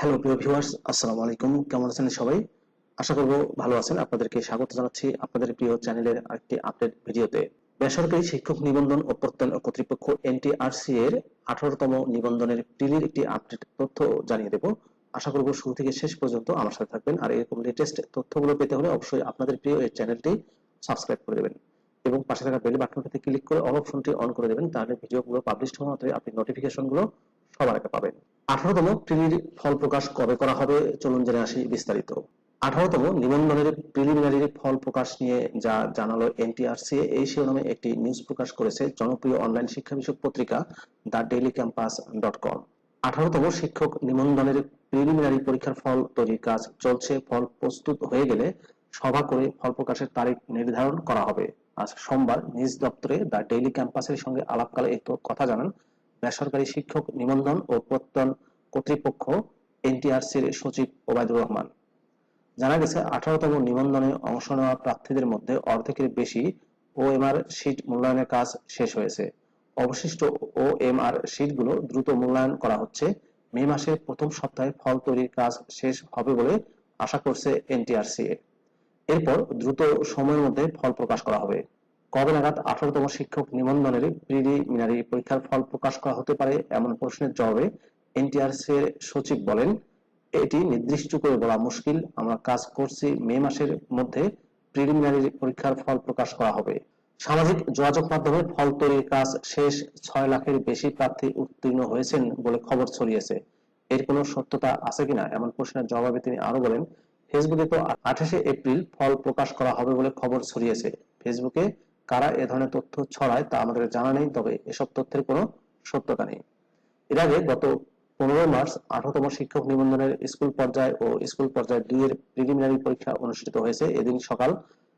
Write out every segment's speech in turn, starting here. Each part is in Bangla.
হ্যালো প্রিয় ভিউয়ার্স আসসালামু আলাইকুম। কেমন আছেন সবাই? আশা করব ভালো আছেন। আপনাদেরকে স্বাগত জানাচ্ছি আপনাদের প্রিয় চ্যানেলের আরেকটি আপডেট ভিডিওতে। বেসরকারি শিক্ষক নিবন্ধন ও প্রত্যয়ন কর্তৃপক্ষ এনটিআরসি এর আঠারোতম নিবন্ধনের প্রিলির একটি আপডেট তথ্য জানিয়ে দেব। আশা করব শুরু থেকে শেষ পর্যন্ত আমার সাথে থাকবেন। আর এরকম লেটেস্ট তথ্যগুলো পেতে হলে অবশ্যই আপনাদের প্রিয় এই চ্যানেলটি সাবস্ক্রাইব করে দেবেন। এবং পাশে থাকা বেল বাটনটিতে ক্লিক করে অল অপশনটি অন করে দেবেন। তাহলে ভিডিওগুলো পাবলিশ হওয়া মাত্রই আপনি নোটিফিকেশনগুলো সবার আগে পাবেন। আঠারোতম প্রিলির ফল প্রকাশ কবে করা হবে, চলুন জেনে আসি বিস্তারিত। আঠারোতম নিবন্ধনের প্রিলিমিনারি ফল প্রকাশ নিয়ে যা জানালো এনটিআরসি, এই শিরোনামে একটি নিউজ প্রকাশ করেছে জনপ্রিয় অনলাইন শিক্ষা বিষয়ক পত্রিকা the daily campus dot com. আঠারোতম শিক্ষক নিবন্ধনের প্রিলিমিনারি পরীক্ষার ফল তৈরির কাজ চলছে, ফল প্রস্তুত হয়ে গেলে সভা করে ফল প্রকাশের তারিখ নির্ধারণ করা হবে। আজ সোমবার নিজ দপ্তরে দ্য ডেইলি ক্যাম্পাসের সঙ্গে আলাপকালে এই কথা জানান বেসরকারি শিক্ষক নিবন্ধন ও প্রত্যয়ন কর্তৃপক্ষ এনটিআরসির সচিব ওবায়দুর রহমান। জানা গেছে, আঠারোতম নিবন্ধনে অংশ নেওয়া প্রার্থীদের মধ্যে অর্ধেকের বেশি ওএমআর শীট মূল্যায়নের কাজ শেষ হয়েছে। অবশিষ্ট ওএমআর শীটগুলো দ্রুত মূল্যায়ন করা হচ্ছে। মে মাসের প্রথম সপ্তাহে ফল তৈরির কাজ শেষ হবে বলে আশা করছে এনটিআরসি। এরপর দ্রুত সময়ের মধ্যে ফল প্রকাশ করা হবে। কবে নাগাদ আঠারোতম শিক্ষক নিবন্ধনের প্রিলিমিনারি পরীক্ষার ফল প্রকাশ করা হতে পারে এমন প্রশ্নের জবাবে এনটিআরসি এর সচিব বলেন, এটি নির্দিষ্ট করে বলা মুশকিল। আমরা কাজ করছি মে মাসের মধ্যে প্রিলিমিনারি পরীক্ষার ফল প্রকাশ করা হবে। সামাজিক যোগাযোগ মাধ্যমে ফল তৈরির কাজ শেষ। ছয় লাখের বেশি প্রার্থী উত্তীর্ণ হয়েছেন বলে খবর ছড়িয়েছে। এর কোনো সত্যতা আছে কিনা এমন প্রশ্নের জবাবে তিনি আরও বলেন, ফেসবুকে তো আঠাশে এপ্রিল ফল প্রকাশ করা হবে বলে খবর ছড়িয়েছে। ফেসবুকে কারা এ ধরনের তথ্য ছড়ায় তা আমাদের জানা নেই, তবে এসব তথ্যের কোনো সত্যতা নেই। এর আগে গত পনেরো মার্চ আঠারোতম শিক্ষক নিবন্ধনের স্কুল পর্যায়ে ও স্কুল পর্যায়ে দুই এর প্রিলিমিনারি পরীক্ষা অনুষ্ঠিত হয়েছে। এদিন সকাল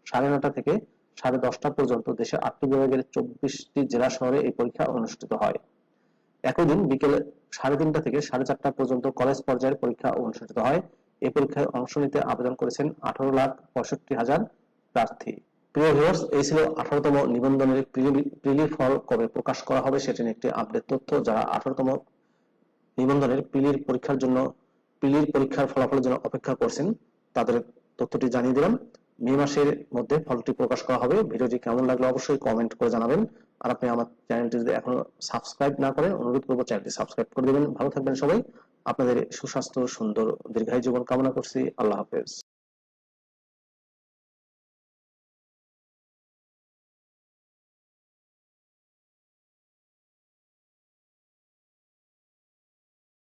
সাড়ে নটা থেকে সাড়ে দশটা পর্যন্ত দেশের আটটি বিভাগের চব্বিশটি জেলা শহরে এই পরীক্ষা অনুষ্ঠিত হয়। একই দিন বিকেল সাড়ে তিনটা থেকে সাড়ে চারটা পর্যন্ত কলেজ পর্যায়ের পরীক্ষা অনুষ্ঠিত হয়। এই পরীক্ষায় অংশ নিতে আবেদন করেছেন আঠারো লাখ পঁয়ষট্টি হাজার প্রার্থী। প্রিয় ভিউয়ার্স, এই ছিল আঠারোতম নিবন্ধনের প্রিলির ফল কবে প্রকাশ করা হবে সেটা একটি আপডেট তথ্য যারা আঠারোতম নিবন্ধনের পরীক্ষার জন্য পরীক্ষার ফলাফলের জন্য অপেক্ষা করছেন, তাদের তথ্যটি জানিয়ে দিলাম। মে মাসের মধ্যে ফলটি প্রকাশ করা হবে। ভিডিওটি কেমন লাগল অবশ্যই কমেন্ট করে জানাবেন। আর আপনি আমার চ্যানেলটি যদি এখনও সাবস্ক্রাইব না করেন, অনুরোধ করব চ্যানেলটি সাবস্ক্রাইব করে দেবেন। ভালো থাকবেন সবাই। আপনাদের সুস্বাস্থ্য, সুন্দর, দীর্ঘায়ু জীবন কামনা করছি। আল্লাহ হাফেজ।